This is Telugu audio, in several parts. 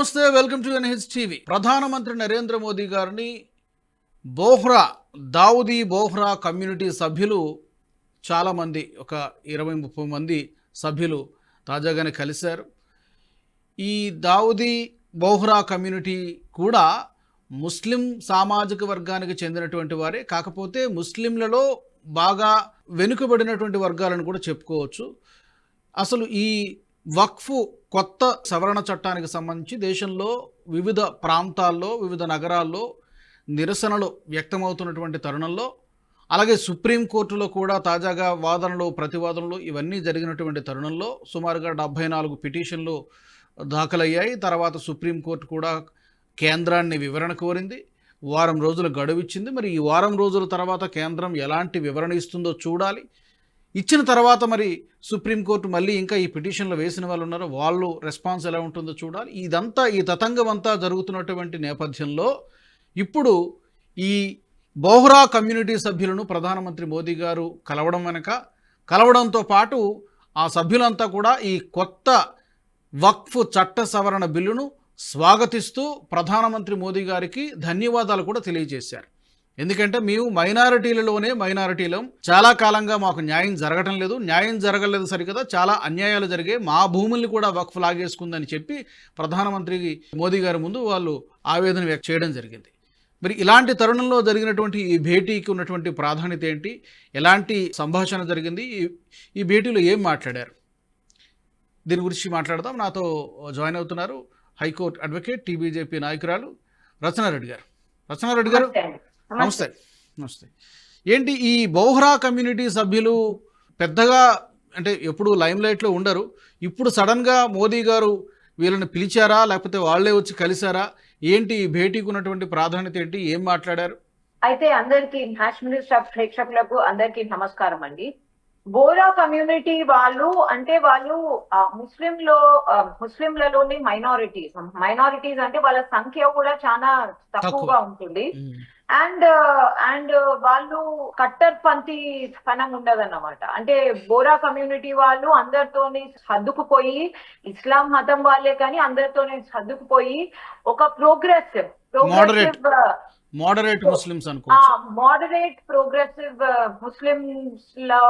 నమస్తే వెల్కమ్ టు ఎన్హెచ్ టీవీ. ప్రధానమంత్రి నరేంద్ర మోదీ గారిని బోహ్రా దావుదీ బోహ్రా కమ్యూనిటీ సభ్యులు చాలామంది ఒక ఇరవై ముప్పై మంది సభ్యులు తాజాగానే కలిశారు. ఈ దావుదీ బోహ్రా కమ్యూనిటీ కూడా ముస్లిం సామాజిక వర్గానికి చెందినటువంటి వారే. కాకపోతే ముస్లింలలో బాగా వెనుకబడినటువంటి వర్గాలను కూడా చెప్పుకోవచ్చు. అసలు ఈ వక్ఫ్ కొత్త సవరణ చట్టానికి సంబంధించి దేశంలో వివిధ ప్రాంతాల్లో వివిధ నగరాల్లో నిరసనలు వ్యక్తమవుతున్నటువంటి తరుణంలో అలాగే సుప్రీంకోర్టులో కూడా తాజాగా వాదనలు ప్రతివాదనలు ఇవన్నీ జరిగినటువంటి తరుణంలో సుమారుగా డెబ్భై నాలుగు పిటిషన్లు దాఖలయ్యాయి. తర్వాత సుప్రీంకోర్టు కూడా కేంద్రాన్ని వివరణ కోరింది. వారం రోజులు గడువు ఇచ్చింది మరి ఈ వారం రోజుల తర్వాత కేంద్రం ఎలాంటి వివరణ ఇస్తుందో చూడాలి. ఇచ్చిన తర్వాత మరి సుప్రీంకోర్టు మళ్ళీ ఇంకా ఈ పిటిషన్లు వేసిన వాళ్ళు ఉన్నారో వాళ్ళు రెస్పాన్స్ ఎలా ఉంటుందో చూడాలి. ఇదంతా ఈ తతంగం అంతా జరుగుతున్నటువంటి నేపథ్యంలో ఇప్పుడు ఈ బోహ్రా కమ్యూనిటీ సభ్యులను ప్రధానమంత్రి మోదీ గారు కలవడం వెనక కలవడంతో పాటు ఆ సభ్యులంతా కూడా ఈ కొత్త వక్ఫ్ చట్ట సవరణ బిల్లును స్వాగతిస్తూ ప్రధానమంత్రి మోదీ గారికి ధన్యవాదాలు కూడా తెలియజేశారు. ఎందుకంటే మేము మైనారిటీలలోనే మైనారిటీలో. చాలా కాలంగా మాకు న్యాయం జరగటం లేదు. న్యాయం జరగలేదు సరికదా. చాలా అన్యాయాలు జరిగాయి. మా భూముల్ని కూడా వక్ఫ్ లాగేసుకుందని చెప్పి ప్రధానమంత్రి మోదీ గారి ముందు వాళ్ళు ఆవేదన వ్యక్తం చేయడం జరిగింది. మరి ఇలాంటి తరుణంలో జరిగినటువంటి ఈ భేటీకి ఉన్నటువంటి ప్రాధాన్యత ఏంటి? ఎలాంటి సంభాషణ జరిగింది? ఈ- ఈ భేటీలో ఏం మాట్లాడారు? దీని గురించి మాట్లాడదాం. నాతో జాయిన్ అవుతున్నారు హైకోర్టు అడ్వకేట్ టీబీజేపీ నాయకురాలు రచనారెడ్డి గారు. రచనారెడ్డి గారు నమస్తే. నమస్తే. ఏంటి ఈ బోహ్రా కమ్యూనిటీ సభ్యులు పెద్దగా అంటే ఎప్పుడు లైమ్ లైట్లో ఉండరు. ఇప్పుడు సడన్గా మోదీ గారు వీళ్ళని పిలిచారా? లేకపోతే వాళ్ళే వచ్చి కలిశారా? ఏంటి ఈ భేటీకి ఉన్నటువంటి ప్రాధాన్యత ఏంటి? ఏం మాట్లాడారు? అయితే అందరికి నేషనల్ స్టాఫ్ ప్రేక్షకులకు అందరికి నమస్కారం అండి. బోరా కమ్యూనిటీ వాళ్ళు అంటే వాళ్ళు ముస్లింలో ముస్లింలలోని మైనారిటీస్. మైనారిటీస్ అంటే వాళ్ళ సంఖ్య కూడా చాలా తక్కువగా ఉంటుంది. అండ్ అండ్ వాళ్ళు కట్టర్ పంతి పనం ఉండదన్నమాట. అంటే బోరా కమ్యూనిటీ వాళ్ళు అందరితోని సర్దుకుపోయి ఇస్లాం మతం వాళ్ళే కానీ అందరితోని సర్దుకుపోయి ఒక progressive progressive moderate Muslims moderate progressive ముస్లిమ్స్లో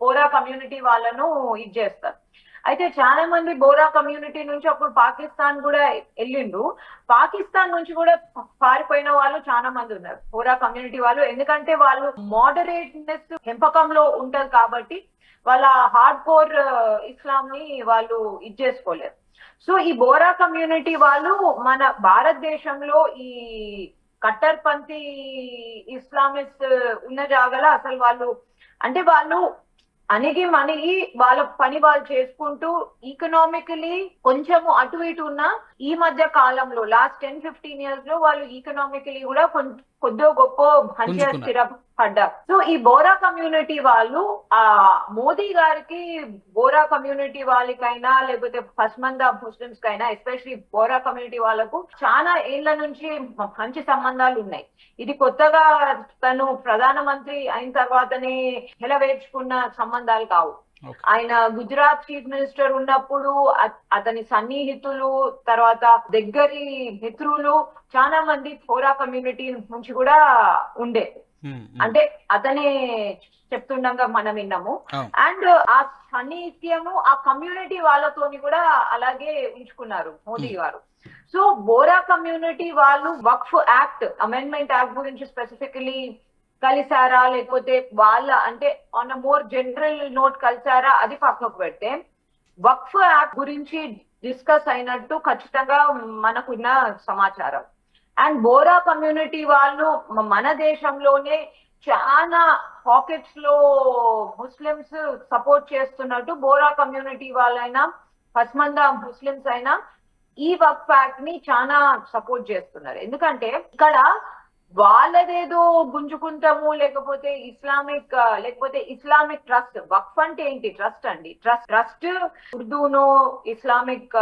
Bohra community వాళ్ళను ఇది చేస్తారు. అయితే చాలా మంది బోరా కమ్యూనిటీ నుంచి అప్పుడు పాకిస్తాన్ కూడా వెళ్ళిండు పాకిస్తాన్ నుంచి కూడా పారిపోయిన వాళ్ళు చాలా మంది ఉన్నారు బోరా కమ్యూనిటీ వాళ్ళు. ఎందుకంటే వాళ్ళు మోడరేట్నెస్ పెంపకంలో ఉంటారు కాబట్టి వాళ్ళ హార్డ్ కోర్ uh, ఇస్లాం ని వాళ్ళు ఇది చేసుకోలేరు. సో ఈ బోరా కమ్యూనిటీ వాళ్ళు మన భారతదేశంలో ఈ కట్టర్పంతి ఇస్లామిస్ట్ ఉన్న జాగల అసలు వాళ్ళు అంటే వాళ్ళు అణిగి మణిగి వాళ్ళ పని వాళ్ళు చేసుకుంటూ ఈకనామికలీ కొంచెము అటు ఇటు ఉన్న ఈ మధ్య కాలంలో లాస్ట్ టెన్ ఫిఫ్టీన్ ఇయర్స్లో వాళ్ళు ఈకనామికలీ కూడా కొంచెం కొద్దో గొప్ప మంచిగా. స్థిరపడ్డారు సో ఈ బోరా కమ్యూనిటీ వాళ్ళు ఆ మోదీ గారికి బోరా కమ్యూనిటీ వాళ్ళకైనా లేకపోతే పస్మంద ముస్లిమ్స్ కైనా ఎస్పెషలీ బోరా కమ్యూనిటీ వాళ్ళకు చాలా ఏళ్ళ నుంచి మంచి సంబంధాలు ఉన్నాయి ఇది కొత్తగా తను ప్రధానమంత్రి అయిన తర్వాతనే నిలవేర్చుకున్న సంబంధాలు కావు. ఆయన గుజరాత్ చీఫ్ మినిస్టర్ ఉన్నప్పుడు అతని సన్నిహితులు తర్వాత దగ్గరి మిత్రులు చాలా మంది ఫోరా కమ్యూనిటీ నుంచి కూడా ఉండే. అంటే అతనే చెప్తుండగా మనం విన్నాము. అండ్ ఆ సాన్నిహిత్యము ఆ కమ్యూనిటీ వాళ్ళతోని కూడా అలాగే ఉంచుకున్నారు మోదీ గారు. సో బోరా కమ్యూనిటీ వాళ్ళు వక్ఫ్ యాక్ట్ అమెండ్మెంట్ యాక్ట్ గురించి స్పెసిఫికలీ కలిసారా? లేకపోతే వాళ్ళ అంటే on a more general note కలిసారా? అది పక్కకు పెడితే వక్ఫ్ యాప్ గురించి డిస్కస్ అయినట్టు ఖచ్చితంగా మనకున్న సమాచారం. అండ్ బోరా కమ్యూనిటీ వాళ్ళు మన దేశంలోనే చాలా పాకెట్స్లో ముస్లిమ్స్ సపోర్ట్ చేస్తున్నట్టు బోరా కమ్యూనిటీ వాళ్ళైనా పస్మంద ముస్లిమ్స్ అయినా ఈ వక్ఫ్ ఫ్యాక్ట్ని చాలా సపోర్ట్ చేస్తున్నారు. ఎందుకంటే ఇక్కడ వాళ్ళదేదో గుంజుకుంటాము లేకపోతే ఇస్లామిక్ లేకపోతే ఇస్లామిక్ ట్రస్ట్. వక్ఫ్ అంటే ఏంటి? ట్రస్ట్ అండి. ట్రస్ట్ ట్రస్ట్ ఉర్దూను ఇస్లామిక్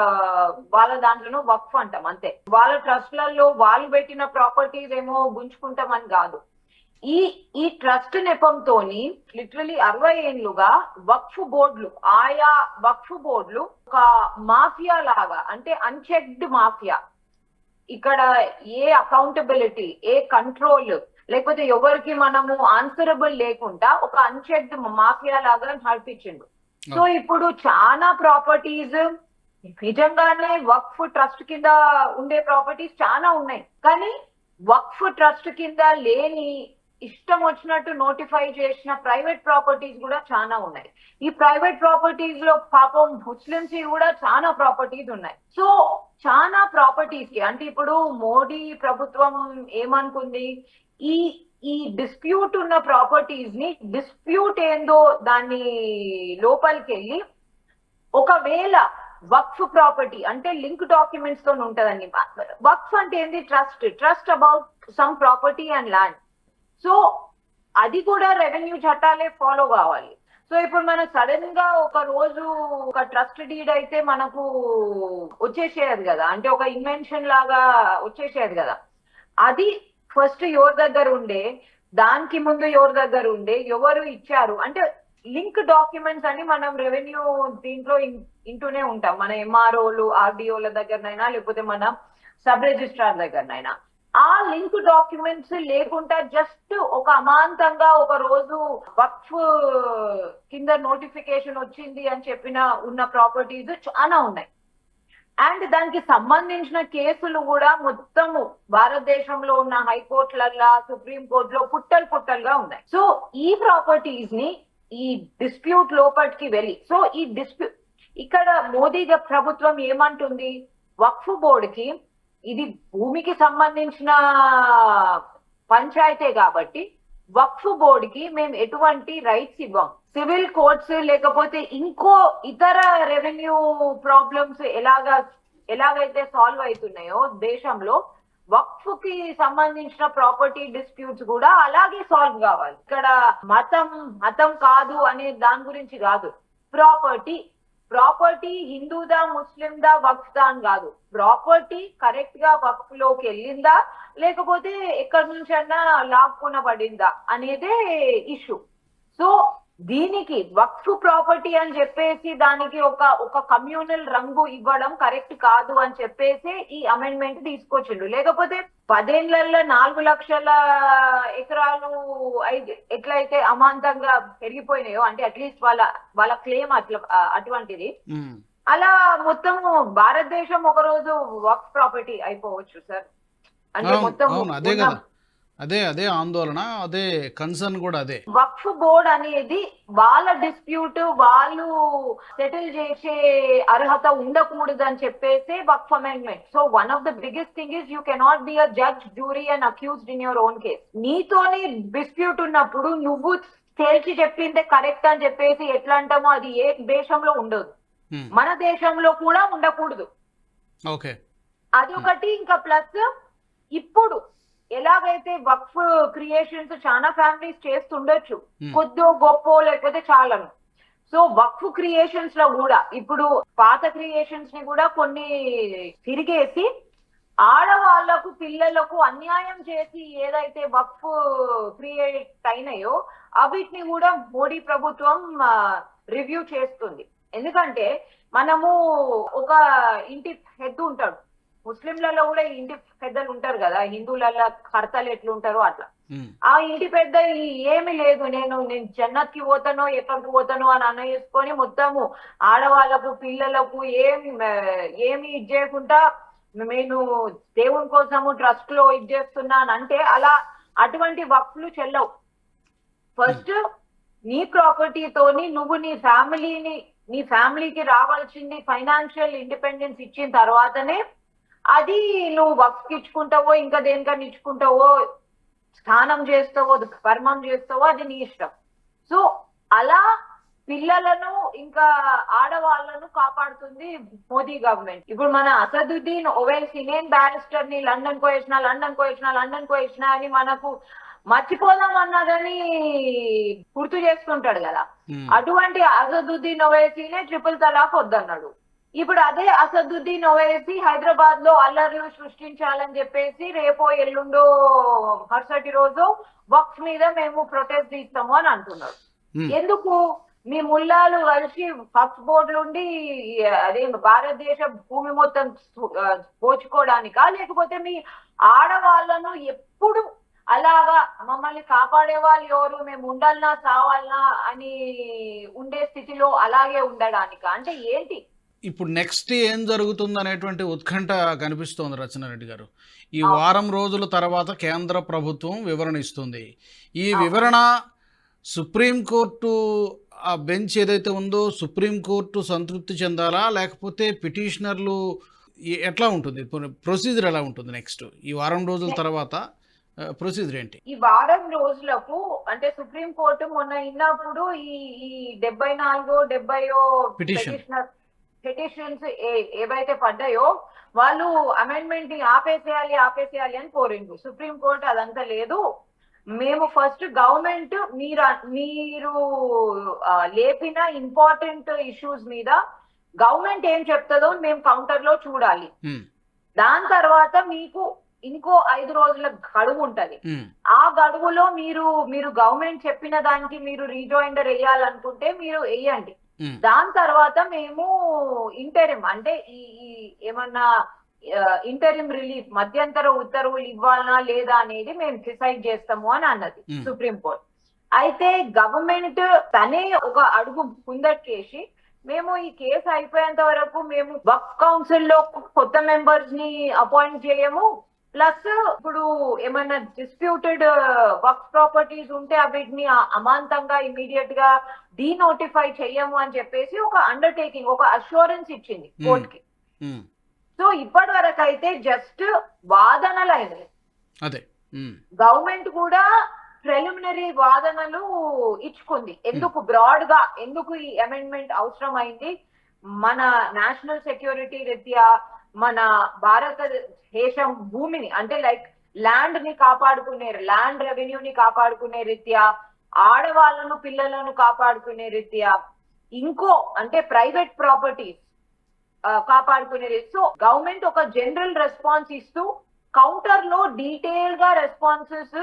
వాళ్ళ దాంట్లోనూ వక్ఫ్ అంటాం అంతే. వాళ్ళ ట్రస్ట్లలో వాళ్ళు పెట్టిన ప్రాపర్టీస్ ఏమో గుంజుకుంటామని కాదు. ఈ ఈ ట్రస్ట్ నెపంతోని లిటరలీ అరవై ఏళ్ళుగా వక్ఫ్ బోర్డులు ఆయా వక్ఫ్ బోర్డులు ఒక మాఫియా లాగా అంటే అన్చెక్డ్ మాఫియా. ఇక్కడ ఏ అకౌంటబిలిటీ ఏ కంట్రోల్ లేకపోతే ఎవరికి మనము ఆన్సరబుల్ లేకుండా ఒక అన్చెక్డ్ మాఫియా లాగా నడిపించిండు. సో ఇప్పుడు చాలా ప్రాపర్టీస్ నిజంగానే వక్ఫ్ ట్రస్ట్ కింద ఉండే ప్రాపర్టీస్ చాలా ఉన్నాయి. కానీ వక్ఫ్ ట్రస్ట్ కింద లేని ఇష్టం వచ్చినట్టు నోటిఫై చేసిన ప్రైవేట్ ప్రాపర్టీస్ కూడా చాలా ఉన్నాయి. ఈ ప్రైవేట్ ప్రాపర్టీస్లో పాపం ముస్లిమ్స్ కూడా చాలా ప్రాపర్టీస్ ఉన్నాయి. సో చాలా ప్రాపర్టీస్కి అంటే ఇప్పుడు మోడీ ప్రభుత్వం ఏమనుకుంది? ఈ ఈ డిస్ప్యూట్ ఉన్న ప్రాపర్టీస్ని డిస్ప్యూట్ ఏందో దాన్ని లోపలికి వెళ్ళి ఒకవేళ వక్ఫ్ ప్రాపర్టీ అంటే లింక్ డాక్యుమెంట్స్తో ఉంటదండి. వక్ఫ్ అంటే ఏంది? Trust. Trust about some property and land. So అది కూడా రెవెన్యూ చట్టాలే ఫాలో కావాలి. సో ఇప్పుడు మనం సడన్గా ఒక రోజు ఒక ట్రస్ట్ డీడ్ అయితే మనకు వచ్చేసేయదు కదా. అంటే ఒక ఇన్వెన్షన్ లాగా వచ్చేసేయదు కదా. అది ఫస్ట్ ఎవరి దగ్గర ఉండే దానికి ముందు ఎవరి దగ్గర ఉండే ఎవరు ఇచ్చారు? అంటే లింక్ డాక్యుమెంట్స్ అని మనం రెవెన్యూ దీంట్లో ఇంటూనే ఉంటాం. మన ఎంఆర్ఓలు ఆర్డిఓల దగ్గరనైనా లేకపోతే మన సబ్ రిజిస్ట్రార్ దగ్గరనైనా. ఆ లింక్ డాక్యుమెంట్స్ లేకుండా జస్ట్ ఒక అమాంతంగా ఒక రోజు వక్ఫ్ కింద నోటిఫికేషన్ వచ్చింది అని చెప్పిన ఉన్న ప్రాపర్టీస్ చాలా ఉన్నాయి. అండ్ దానికి సంబంధించిన కేసులు కూడా మొత్తము భారతదేశంలో ఉన్న హైకోర్టులల్లా సుప్రీం కోర్టులో పుట్టలు పుట్టలుగా ఉన్నాయి. సో ఈ ప్రాపర్టీస్ని ఈ డిస్ప్యూట్ లోపలికి వెళ్ళి సో ఈ డిస్ప్యూట్ ఇక్కడ మోదీ గ- ప్రభుత్వం ఏమంటుంది? వక్ఫ్ బోర్డుకి ఇది భూమికి సంబంధించిన పంచాయతే కాబట్టి వక్ఫ్ బోర్డుకి మేము ఎటువంటి రైట్స్ ఇవ్వం. సివిల్ కోర్ట్స్ లేకపోతే ఇంకో ఇతర రెవెన్యూ ప్రాబ్లమ్స్ ఎలాగా ఎలాగైతే సాల్వ్ అవుతున్నాయో దేశంలో వక్ఫ్కి సంబంధించిన ప్రాపర్టీ డిస్ప్యూట్స్ కూడా అలాగే సాల్వ్ కావాలి. ఇక్కడ మతం మతం కాదు అనే దాని గురించి కాదు. ప్రాపర్టీ ప్రాపర్టీ హిందూదా ముస్లిందా వక్ఫ్ దా అని కాదు. ప్రాపర్టీ కరెక్ట్గా వక్ఫ్లోకి వెళ్ళిందా? లేకపోతే ఎక్కడి నుంచైనా లాక్కునబడిందా? అనేదే ఇష్యూ సో దీనికి వక్ఫ్ ప్రాపర్టీ అని చెప్పేసి దానికి ఒక ఒక కమ్యూనల్ రంగు ఇవ్వడం కరెక్ట్ కాదు అని చెప్పేసి ఈ అమెండ్మెంట్ తీసుకొచ్చిండు. లేకపోతే పదేళ్ళలో నాలుగు లక్షల ఎకరాలు ఎట్లయితే అమాంతంగా పెరిగిపోయినాయో అంటే అట్లీస్ట్ వాళ్ళ వాళ్ళ క్లెయిమ్ అట్లా అటువంటిది. అలా మొత్తము భారతదేశం ఒక రోజు వక్ఫ్ ప్రాపర్టీ అయిపోవచ్చు సార్. అంటే మొత్తం అదే అదే ఆందోళన అదే కన్సర్న్ కూడా అదే. వక్ఫ్ బోర్డ్ అనేది వాళ్ళ డిస్ప్యూట్ వాళ్ళు సెటిల్ చేసే అర్హత ఉండకూడదు అని చెప్పేసి Waqf amendment so one of the biggest thing is you cannot be a judge jury and accused in your own case నీతోని డిస్ప్యూట్ ఉన్నప్పుడు నువ్వు తేల్చి చెప్పిందే కరెక్ట్ అని చెప్పేసి ఎట్లా అంటామో అది ఏ దేశంలో ఉండదు. ఉమ్. మన దేశంలో కూడా ఉండకూడదు. ఓకే. అది ఒకటి ఇంకా ప్లస్ ఇప్పుడు ఎలాగైతే వక్ఫ్ క్రియేషన్స్ చాలా ఫ్యామిలీస్ చేస్తుండొచ్చు Hmm. కొద్దో గొప్ప లేకపోతే చాలను. సో వక్ఫ్ క్రియేషన్స్లో కూడా ఇప్పుడు పాత క్రియేషన్స్ని కూడా కొన్ని తిరిగేసి ఆడవాళ్ళకు పిల్లలకు అన్యాయం చేసి ఏదైతే వక్ఫ్ క్రియేట్ అయినాయో అవిటిని కూడా మోడీ ప్రభుత్వం రివ్యూ చేస్తుంది. ఎందుకంటే మనము ఒక ఇంటి హెడ్ ఉంటాడు. ముస్లింలలో కూడా ఇంటి పెద్దలు ఉంటారు కదా హిందువులలో కర్తలు ఎట్లుంటారో అట్లా. ఆ ఇంటి పెద్ద ఏమి లేదు నేను నేను జన్నత్కి పోతానో ఎక్కడికి పోతానో అని అనేసుకొని మొత్తము ఆడవాళ్ళకు పిల్లలకు ఏం ఏమి ఇది చేయకుండా నేను దేవుని కోసము ట్రస్ట్లో ఇది చేస్తున్నాను అంటే అలా అటువంటి వక్ఫ్లు చెల్లవు. ఫస్ట్ నీ ప్రాపర్టీతోని నువ్వు నీ ఫ్యామిలీని నీ ఫ్యామిలీకి రావాల్సింది ఫైనాన్షియల్ ఇండిపెండెన్స్ ఇచ్చిన తర్వాతనే అది నువ్వు వక్ఫ్కి ఇచ్చుకుంటావో ఇంకా దేనికన్నా ఇచ్చుకుంటావో స్నానం చేస్తావో కర్మం చేస్తావో అది నీ ఇష్టం. సో అలా పిల్లలను ఇంకా ఆడవాళ్ళను కాపాడుతుంది మోదీ గవర్నమెంట్. ఇప్పుడు మన అసదుద్దీన్ ఓవైసీ నేను బ్యారిస్టర్ని లండన్ కో వేసిన లండన్ కో వేసిన లండన్ కో వేసిన అని మనకు మర్చిపోదాం అన్నదని గుర్తు చేసుకుంటాడు కదా. అటువంటి అసదుద్దీన్ ఓవైసీనే ట్రిపుల్ తలాక్ వద్దన్నాడు. ఇప్పుడు అదే అసదుద్దీన్ ఓవైసీ హైదరాబాద్లో అల్లర్లు సృష్టించాలని చెప్పేసి రేపో ఎల్లుండో మరుసటి రోజు వక్ఫ్ మీద మేము ప్రొటెస్ట్ ఇస్తాము అని అంటున్నారు. ఉమ్, ఎందుకు? మీ ముల్లాలు కలిసి ఫస్ట్ బోర్డు నుండి అదే భారతదేశ భూమి మొత్తం దోచుకోవడానికా లేకపోతే మీ ఆడవాళ్ళను ఎప్పుడు అలాగా మమ్మల్ని కాపాడే వాళ్ళు ఎవరు? మేము ఉండాలనా సావాలనా అని ఉండే స్థితిలో అలాగే ఉండడానికా? అంటే ఏంటి? ఇప్పుడు నెక్స్ట్ ఏం జరుగుతుంది అనేటువంటి ఉత్కంఠ కనిపిస్తోంది రచనారెడ్డి గారు. ఈ. వారం రోజుల తర్వాత కేంద్ర ప్రభుత్వం వివరణ ఇస్తుంది. ఈ. వివరణ సుప్రీంకోర్టు ఆ బెంచ్ ఏదైతే ఉందో సుప్రీంకోర్టు సంతృప్తి చెందాలా? లేకపోతే పిటిషనర్లు ఎట్లా ఉంటుంది? ప్రొసీజర్ ఎలా ఉంటుంది నెక్స్ట్ ఈ వారం రోజుల తర్వాత ప్రొసీజర్ ఏంటి? ఈ వారం రోజులకు అంటే సుప్రీం కోర్టు మొన్న ఇన్నప్పుడు ఈ డెబ్బై నాలుగో డెబ్బైయో Petition. పిటిషన్స్ ఏవైతే పడ్డాయో వాళ్ళు అమెండ్మెంట్ని ఆపేసేయాలి ఆపేసేయాలి అని కోరిండు సుప్రీం కోర్టు అదంతా లేదు. మేము ఫస్ట్ గవర్నమెంట్ మీరు మీరు లేపిన ఇంపార్టెంట్ ఇష్యూస్ మీద గవర్నమెంట్ ఏం చెప్తుందో మేము కౌంటర్లో చూడాలి. ఉమ్, దాని తర్వాత మీకు ఇంకో ఐదు రోజుల గడువు ఉంటది. ఉమ్, ఆ గడువులో మీరు మీరు గవర్నమెంట్ చెప్పిన దానికి మీరు రీజాయినర్ వేయాలనుకుంటే మీరు వేయండి దాని తర్వాత మేము ఇంటరిం అంటే ఈ ఈ ఏమన్నా ఇంటరిం రిలీఫ్ మధ్యంతర ఉత్తర్వులు ఇవ్వాలనా లేదా అనేది మేము డిసైడ్ చేస్తాము అని అన్నది Hmm. సుప్రీం కోర్ట్ అయితే గవర్నమెంట్ తనే ఒక అడుగు ముందట్టేసి మేము ఈ కేసు అయిపోయేంత వరకు మేము వక్ కౌన్సిల్లో కొత్త మెంబర్స్ని అపాయింట్ చేయము ప్లస్ ఇప్పుడు ఏమైనా డిస్ప్యూటెడ్ వర్క్ ప్రాపర్టీస్ ఉంటే వీటిని అమాంతంగా ఇమీడియట్గా డీనోటిఫై చెయ్యము అని చెప్పేసి ఒక అండర్టేకింగ్ ఒక అష్యూరెన్స్ ఇచ్చింది Hmm. కోర్ట్కి ఉమ్, సో ఇప్పటి వరకు అయితే జస్ట్ వాదనలు అయినాయి. అదే. గవర్నమెంట్ కూడా ప్రిలిమినరీ వాదనలు ఇచ్చుకుంది. ఎందుకు బ్రాడ్గా ఎందుకు ఈ అమెండ్మెంట్ అవసరం అయింది మన నేషనల్ సెక్యూరిటీ రీత్యా మన భారతదేశం భూమిని అంటే లైక్ ల్యాండ్ని కాపాడుకునే ల్యాండ్ రెవెన్యూని కాపాడుకునే రీత్యా ఆడవాళ్ళను పిల్లలను కాపాడుకునే రీత్యా ఇంకో అంటే ప్రైవేట్ ప్రాపర్టీస్ కాపాడుకునే రీతి సో గవర్నమెంట్ ఒక జనరల్ రెస్పాన్స్ ఇస్తూ కౌంటర్లో డీటెయిల్గా రెస్పాన్సెస్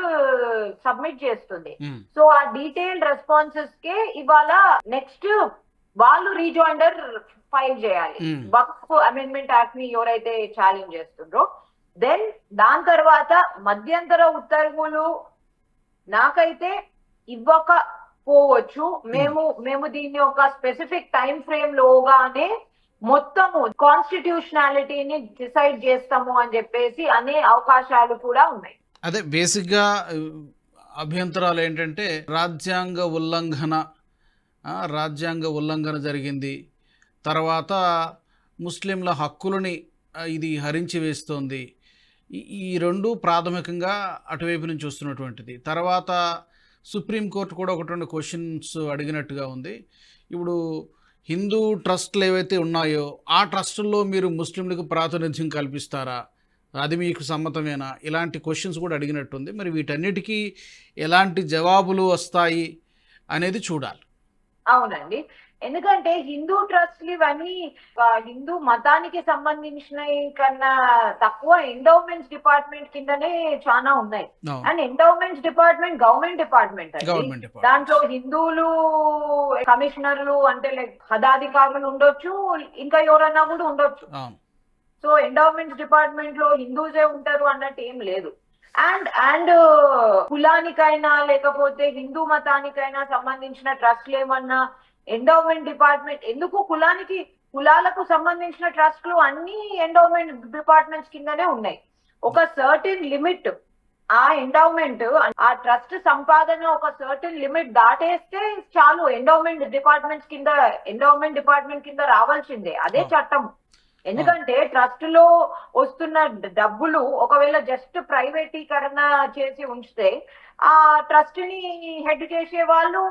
సబ్మిట్ చేస్తుంది. సో ఆ డీటెయిల్డ్ రెస్పాన్సెస్ కే ఇవాళ నెక్స్ట్ వాళ్ళు రీజాయినర్ ఫైల్ చేయాలి. వక్ఫ్ అమెండ్మెంట్ యాక్ట్ని ఎవరైతే ఛాలెంజ్ చేస్తుండ్రో దెన్ దాని తర్వాత మధ్యంతర ఉత్తర్వులు నాకైతే ఇవ్వకపోవచ్చు. మేము మేము. దీన్ని ఒక స్పెసిఫిక్ టైం ఫ్రేమ్ లోగానే మొత్తము కాన్స్టిట్యూషనాలిటీని డిసైడ్ చేస్తాము అని చెప్పేసి అనే అవకాశాలు కూడా ఉన్నాయి. అదే బేసిక్గా ఆ, అభ్యంతరాలు ఏంటంటే రాజ్యాంగ ఉల్లంఘన రాజ్యాంగ ఉల్లంఘన జరిగింది. తర్వాత ముస్లింల హక్కులని ఇది హరించి వేస్తోంది. ఈ- ఈ రెండు ప్రాథమికంగా అటువైపు నుంచి వస్తున్నటువంటిది. తర్వాత సుప్రీంకోర్టు కూడా ఒకటి రెండు క్వశ్చన్స్ అడిగినట్టుగా ఉంది. ఇప్పుడు హిందూ ట్రస్ట్లు ఏవైతే ఉన్నాయో ఆ ట్రస్టుల్లో మీరు ముస్లింలకు ప్రాతినిధ్యం కల్పిస్తారా? అది మీకు సమ్మతమేనా? ఇలాంటి క్వశ్చన్స్ కూడా అడిగినట్టుంది. మరి వీటన్నిటికీ ఎలాంటి జవాబులు వస్తాయి అనేది చూడాలి. అవునండి. ఎందుకంటే హిందూ ట్రస్ట్లు ఇవన్నీ హిందూ మతానికి సంబంధించిన కన్నా తక్కువ ఎండోమెంట్స్ డిపార్ట్మెంట్ కిందనే చాలా ఉన్నాయి. And endowments department government department అండి. దాంట్లో హిందువులు కమిషనర్లు అంటే లైక్ పదాధికారులు ఉండొచ్చు ఇంకా ఎవరన్నా కూడా ఉండొచ్చు. సో ఎండోమెంట్స్ డిపార్ట్మెంట్లో హిందూసే ఉంటారు అన్నట్టు ఏం లేదు. అండ్ అండ్ కులానికైనా లేకపోతే హిందూ మతానికైనా సంబంధించిన ట్రస్ట్లు ఏమన్నా ఎండోమెంట్ డిపార్ట్మెంట్ ఎందుకు కులానికి కులాలకు సంబంధించిన ట్రస్ట్లు అన్ని ఎండోమెంట్ డిపార్ట్మెంట్స్ కిందనే ఉన్నాయి. ఒక సర్టెన్ లిమిట్ ఆ ఎండోమెంట్ ఆ ట్రస్ట్ సంపాదన ఒక సర్టెన్ లిమిట్ దాటేస్తే చాలు ఎండోమెంట్ డిపార్ట్మెంట్స్ కింద ఎండోమెంట్ డిపార్ట్మెంట్ కింద రావాల్సిందే. అదే. చట్టం. ఎందుకంటే ట్రస్ట్లో వస్తున్న డబ్బులు ఒకవేళ జస్ట్ ప్రైవేటీకరణ చేసి ఉంచితే ఆ ట్రస్ట్ని హెడ్ చేసే వాళ్ళు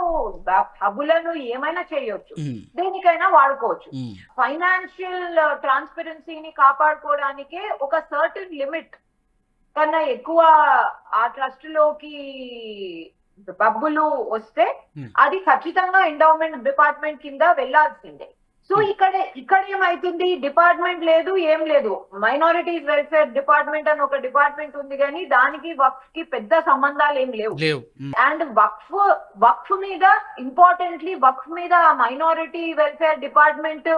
డబ్బులను ఏమైనా చేయొచ్చు. దేనికైనా వాడుకోవచ్చు. ఫైనాన్షియల్ ట్రాన్స్పరెన్సీని కాపాడుకోవడానికే ఒక సర్టన్ లిమిట్ కన్నా ఎక్కువ ఆ ట్రస్ట్లోకి డబ్బులు వస్తే. అది ఖచ్చితంగా ఎండోమెంట్ డిపార్ట్మెంట్ కింద వెళ్ళాల్సిందే. సో ఇక్కడ ఇక్కడ ఏమైతుంది డిపార్ట్మెంట్ లేదు ఏం లేదు. మైనారిటీస్ వెల్ఫేర్ డిపార్ట్మెంట్ అని ఒక డిపార్ట్మెంట్ ఉంది కానీ దానికి వక్ఫ్కి పెద్ద సంబంధాలు ఏం లేవు. అండ్ వక్ఫ్ వక్ఫ్ మీద ఇంపార్టెంట్లీ వక్ఫ్ మీద మైనారిటీ వెల్ఫేర్ డిపార్ట్మెంట్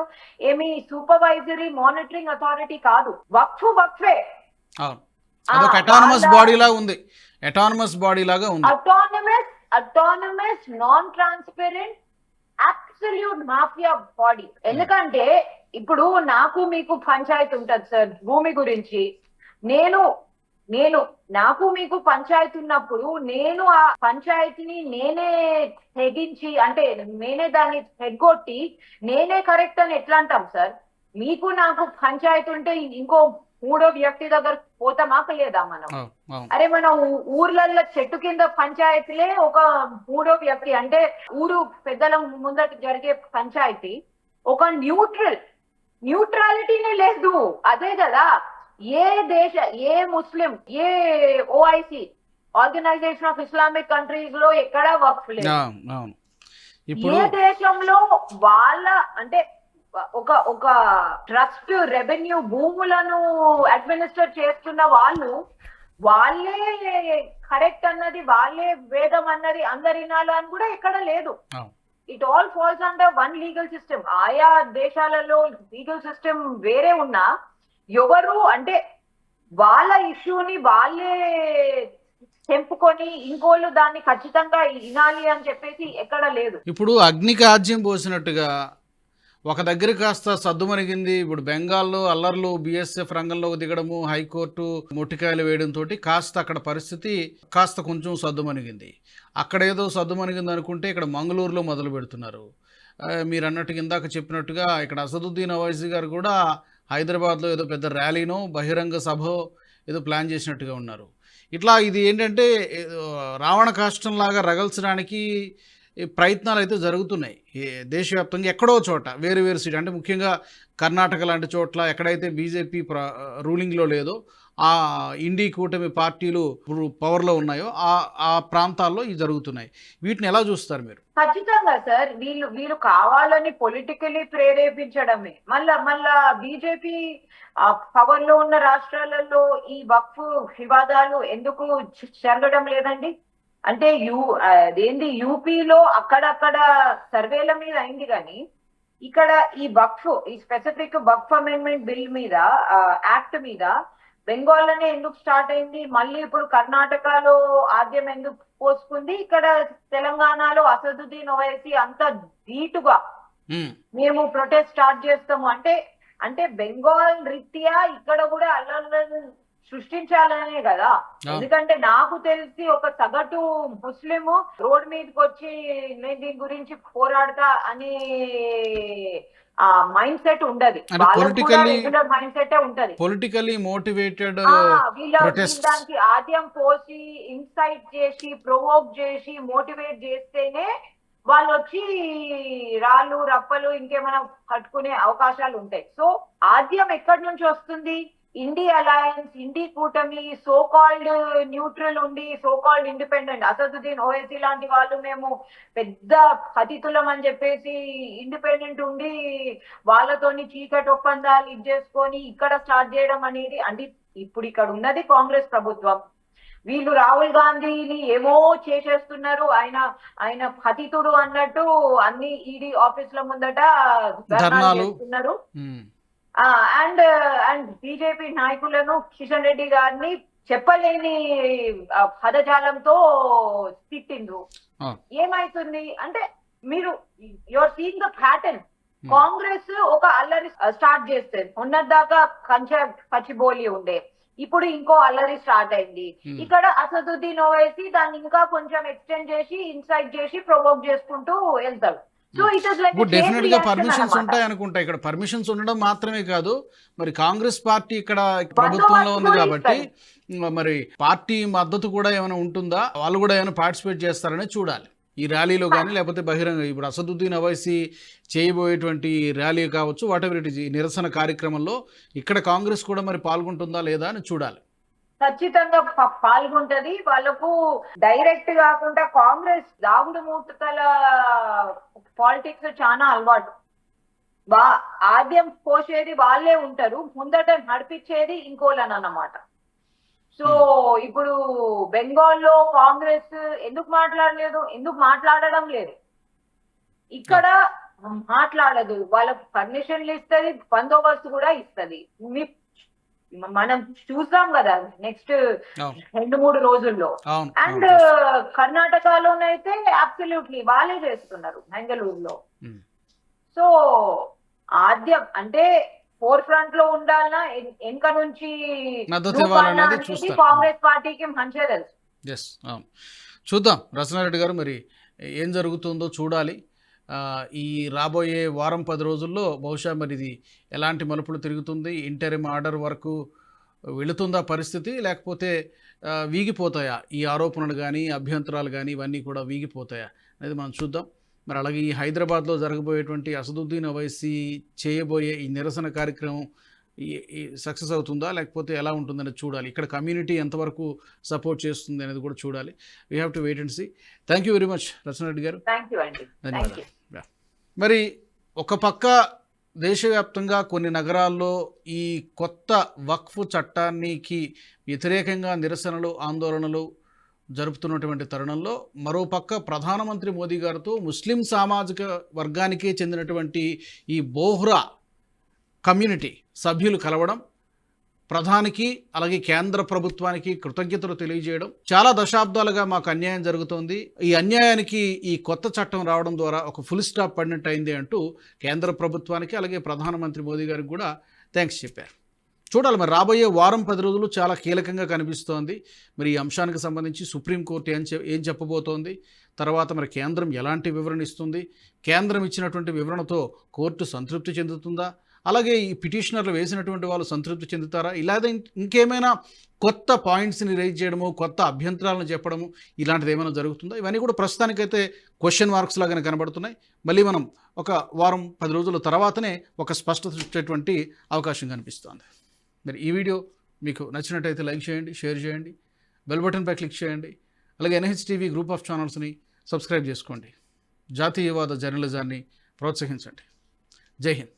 ఏమి సూపర్వైజరీ మానిటరింగ్ అథారిటీ కాదు. వక్ఫ్ వక్ఫే. బాడీ లాగా ఉంది. అటానమస్ బాడీ లాగా ఉంది. Autonomous autonomous non transparent absolute mafia body ఎందుకంటే ఇప్పుడు నాకు మీకు పంచాయతీ ఉంటది సార్ భూమి గురించి. నేను నేను నాకు మీకు పంచాయతీ ఉన్నప్పుడు నేను ఆ పంచాయతీని నేనే తెగించి అంటే నేనే దాన్ని తెగొట్టి నేనే కరెక్ట్ అని ఎట్లా అంటాం సార్ మీకు నాకు పంచాయతీ ఉంటే ఇంకో మూడో వ్యక్తి దగ్గర పోతామా లేదా మనం? అరే మన ఊర్లలో చెట్టు కింద పంచాయతీలే ఒక మూడో వ్యక్తి అంటే ఊరు పెద్దల ముందట జరిగే పంచాయతీ ఒక న్యూట్రల్ న్యూట్రాలిటీనే లేదు. అదే కదా ఏ దేశ ఏ ముస్లిం ఏ ఓఐసి ఆర్గనైజేషన్ ఆఫ్ ఇస్లామిక్ కంట్రీస్లో ఎక్కడా వర్క్ లేదు. ఏ దేశంలో వాళ్ళ అంటే ఒక ఒక ట్రస్ట్ రెవెన్యూ భూములను అడ్మినిస్టర్ చేస్తున్న వాళ్ళు వాళ్ళే కరెక్ట్ అన్నది వాళ్ళే వేదం అన్నది అందరి అని కూడా ఎక్కడ లేదు. It all falls under one legal system ఆయా దేశాలలో లీగల్ సిస్టమ్ వేరే ఉన్నా ఎవరు అంటే వాళ్ళ ఇష్యూని వాళ్ళే తెంపుకొని ఇంకోళ్ళు దాన్ని ఖచ్చితంగా వినాలి అని చెప్పేసి ఎక్కడ లేదు. ఇప్పుడు అగ్నికి ఆజ్యం పోసినట్టుగా ఒక దగ్గర కాస్త సద్దుమణిగింది ఇప్పుడు బెంగాల్లో అల్లర్లు బీఎస్ఎఫ్ రంగంలోకి దిగడము హైకోర్టు మొట్టికాయలు వేయడంతో కాస్త అక్కడ పరిస్థితి కాస్త కొంచెం సద్దుమణిగింది అక్కడ ఏదో సద్దుమణిగింది అనుకుంటే ఇక్కడ మంగళూరులో మొదలు పెడుతున్నారు. మీరు అన్నట్టుగా ఇందాక చెప్పినట్టుగా ఇక్కడ అసదుద్దీన్ అవాయిజీ గారు కూడా హైదరాబాద్లో ఏదో పెద్ద ర్యాలీనో బహిరంగ సభ ఏదో ప్లాన్ చేసినట్టుగా ఉన్నారు. ఇట్లా ఇది ఏంటంటే రావణ కాష్టంలాగా రగల్చడానికి ప్రయత్నాలు అయితే జరుగుతున్నాయి. దేశవ్యాప్తంగా ఎక్కడో చోట వేరు వేరు సీట్ అంటే ముఖ్యంగా కర్ణాటక లాంటి చోట్ల ఎక్కడైతే బీజేపీ ప్ర రూలింగ్లో లేదో ఆ ఇండీ కూటమి పార్టీలు ఇప్పుడు పవర్లో ఉన్నాయో ఆ ఆ ప్రాంతాల్లో ఇవి జరుగుతున్నాయి. వీటిని ఎలా చూస్తారు మీరు? ఖచ్చితంగా సార్ వీళ్ళు వీళ్ళు కావాలని పొలిటికలీ ప్రేరేపించడమే. మళ్ళా మళ్ళా బీజేపీ పవర్లో ఉన్న రాష్ట్రాలలో ఈ వక్ఫ్ వివాదాలు ఎందుకు చెందడం జరగడం లేదండి? అంటే యూ అదేంది యూపీలో అక్కడక్కడ సర్వేల మీద అయింది కానీ ఇక్కడ ఈ వక్ఫ్ ఈ స్పెసిఫిక్ వక్ఫ్ అమెండ్మెంట్ బిల్ మీద యాక్ట్ మీద బెంగాల్లోనే ఎందుకు స్టార్ట్ అయింది మళ్ళీ ఇప్పుడు కర్ణాటకలో ఆద్యం ఎందుకు పోసుకుంది ఇక్కడ తెలంగాణలో అసదుద్దీన్ ఓవైసీ అంత ధీటుగా మేము ప్రొటెస్ట్ స్టార్ట్ చేస్తాము. అంటే అంటే బెంగాల్ రీత్యా ఇక్కడ కూడా అల్లర్లను సృష్టించాలనే కదా. ఎందుకంటే నాకు తెలిసి ఒక సగటు ముస్లిం రోడ్ మీదకి వచ్చి నేను దీని గురించి పోరాడతా అనే ఆ మైండ్ సెట్ ఉండదు. మైండ్ సెట్ ఉంటది. పొలిటికలీ మోటివేటెడ్ దానికి ఆద్యం పోసి ఇన్సైట్ చేసి ప్రొవోక్ చేసి మోటివేట్ చేస్తేనే వాళ్ళు వచ్చి రాళ్ళు రప్పలు ఇంకేమైనా పట్టుకునే అవకాశాలు ఉంటాయి సో ఆద్యం ఎక్కడి నుంచి వస్తుంది? ఇండి అలయన్స్ ఇండి కూటమి సో కాల్డ్ న్యూట్రల్ ఉండి so called independent Asaduddin Owaisi లాంటి వాళ్ళు మేము పెద్ద పతితులం అని చెప్పేసి ఇండిపెండెంట్ ఉండి వాళ్ళతోని చీకటి ఒప్పందాలు ఇది చేసుకొని ఇక్కడ స్టార్ట్ చేయడం అనేది అంటే ఇప్పుడు ఇక్కడ ఉన్నది కాంగ్రెస్ ప్రభుత్వం. వీళ్ళు రాహుల్ గాంధీని ఏమో చేసేస్తున్నారు. ఆయన ఆయన పతితుడు అన్నట్టు అన్ని ఈడీ ఆఫీసుల ముందట. చేస్తున్నారు. అండ్ అండ్ బీజేపీ నాయకులను కిషన్ రెడ్డి గారిని చెప్పలేని పదజాలంతో తిట్టిండ్రు. ఏమైతుంది అంటే మీరు you're seeing the pattern. Congress ఒక అల్లరి స్టార్ట్ చేస్తే ఉన్నదాకా కంచ పచ్చిబోలి ఉండే ఇప్పుడు ఇంకో అల్లరి స్టార్ట్ అయింది Hmm. ఇక్కడ అసదుద్దీన్ ఓవైసీ దాన్ని ఇంకా కొంచెం ఎక్స్టెండ్ చేసి ఇన్సైట్ చేసి ప్రొవోక్ చేసుకుంటూ వెళ్తాడు ఇప్పుడు డెఫినెట్గా పర్మిషన్స్ ఉంటాయి అనుకుంటా. ఇక్కడ పర్మిషన్స్ ఉండడం మాత్రమే కాదు. మరి కాంగ్రెస్ పార్టీ ఇక్కడ ప్రభుత్వంలో ఉంది కాబట్టి మరి పార్టీ మద్దతు కూడా ఏమైనా ఉంటుందా? వాళ్ళు కూడా ఏమైనా పార్టిసిపేట్ చేస్తారని చూడాలి. ఈ ర్యాలీలో కానీ లేకపోతే బహిరంగ ఇప్పుడు అసదుద్దీన్ అవైసీ చేయబోయేటువంటి ర్యాలీ కావచ్చు వాట్ ఎవర్ ఇట్ ఈ నిరసన కార్యక్రమంలో ఇక్కడ కాంగ్రెస్ కూడా మరి పాల్గొంటుందా లేదా అని చూడాలి. ఖచ్చితంగా పాల్గొంటది. వాళ్ళకు డైరెక్ట్ కాకుండా కాంగ్రెస్ దాగుడు మూతల పాలిటిక్స్ చాలా అలవాటు. వా ఆద్యం పోసేది వాళ్ళే ఉంటారు ముందట నడిపించేది ఇంకోళ్ళని అన్నమాట సో ఇప్పుడు బెంగాల్లో కాంగ్రెస్ ఎందుకు మాట్లాడలేదు? ఎందుకు మాట్లాడడం లేదు? ఇక్కడ మాట్లాడదు. వాళ్ళకు పర్మిషన్లు ఇస్తది బందోబస్తు కూడా ఇస్తది. మీ- మనం చూస్తాం కదా నెక్స్ట్ రెండు మూడు రోజుల్లో అండ్. కర్ణాటకలోనైతే అబ్సల్యూట్లీ వాళ్ళే చేస్తున్నారు బెంగళూరులో. సో ఆద్యం అంటే ఫోర్ ఫ్రంట్లో ఉండాలన్నా వెనక నుంచి. కాంగ్రెస్ పార్టీకి మంచిగా తెలుసు చూద్దాం రచనారెడ్డి గారు మరి ఏం జరుగుతుందో చూడాలి ఈ రాబోయే వారం పది రోజుల్లో బహుశా మరి ఇది ఎలాంటి మలుపులు తిరుగుతుంది ఇంటరిమ్ ఆర్డర్ వరకు వెళుతుందా పరిస్థితి లేకపోతే వీగిపోతాయా? ఈ ఆరోపణలు కానీ అభ్యంతరాలు కానీ ఇవన్నీ కూడా వీగిపోతాయా అనేది మనం చూద్దాం. మరి అలాగే ఈ హైదరాబాద్లో జరగబోయేటువంటి అసదుద్దీన్ అవైసీ చేయబోయే ఈ నిరసన కార్యక్రమం ఈ సక్సెస్ అవుతుందా లేకపోతే ఎలా ఉంటుందనేది చూడాలి. ఇక్కడ కమ్యూనిటీ ఎంతవరకు సపోర్ట్ చేస్తుంది అనేది కూడా చూడాలి. We have to wait and see thank you very much గారు. యూ అండి థ్యాంక్ ధన్యవాదాలు. మరి ఒక పక్క దేశవ్యాప్తంగా కొన్ని నగరాల్లో ఈ కొత్త వక్ఫ్ చట్టానికి వ్యతిరేకంగా నిరసనలు ఆందోళనలు జరుపుతున్నటువంటి తరుణంలో మరోపక్క ప్రధానమంత్రి మోదీ గారితో ముస్లిం సామాజిక వర్గానికే చెందినటువంటి ఈ బోహ్రా కమ్యూనిటీ సభ్యులు కలవడం ప్రధానికి అలాగే కేంద్ర ప్రభుత్వానికి కృతజ్ఞతలు తెలియజేయడం చాలా దశాబ్దాలుగా మాకు అన్యాయం జరుగుతోంది. ఈ అన్యాయానికి ఈ కొత్త చట్టం రావడం ద్వారా ఒక ఫుల్ స్టాప్ పడినట్టు అయింది అంటూ కేంద్ర ప్రభుత్వానికి అలాగే ప్రధానమంత్రి మోదీ గారికి కూడా థ్యాంక్స్ చెప్పారు. చూడాలి మరి రాబోయే వారం పది రోజులు చాలా కీలకంగా కనిపిస్తోంది. మరి ఈ అంశానికి సంబంధించి సుప్రీంకోర్టు ఏం ఏం చెప్పబోతోంది? తర్వాత మరి కేంద్రం ఎలాంటి వివరణ ఇస్తుంది? కేంద్రం ఇచ్చినటువంటి వివరణతో కోర్టు సంతృప్తి చెందుతుందా? అలాగే ఈ పిటిషనర్లు వేసినటువంటి వాళ్ళు సంతృప్తి చెందుతారా? ఇలాగే ఇంకేమైనా కొత్త పాయింట్స్ని రైజ్ చేయడము కొత్త అభ్యంతరాలను చెప్పడము ఇలాంటిది ఏమైనా జరుగుతుందా? ఇవన్నీ కూడా ప్రస్తుతానికైతే క్వశ్చన్ మార్క్స్ లాగానే కనబడుతున్నాయి. మళ్ళీ మనం ఒక వారం పది రోజుల తర్వాతనే ఒక స్పష్టత వచ్చేటువంటి అవకాశం కనిపిస్తోంది. మరి ఈ వీడియో మీకు నచ్చినట్టయితే లైక్ చేయండి షేర్ చేయండి బెల్ బటన్పై క్లిక్ చేయండి అలాగే ఎన్హెచ్ టీవీ గ్రూప్ ఆఫ్ ఛానల్స్ని సబ్స్క్రైబ్ చేసుకోండి. జాతీయవాద జర్నలిజాన్ని ప్రోత్సహించండి. జై హింద్.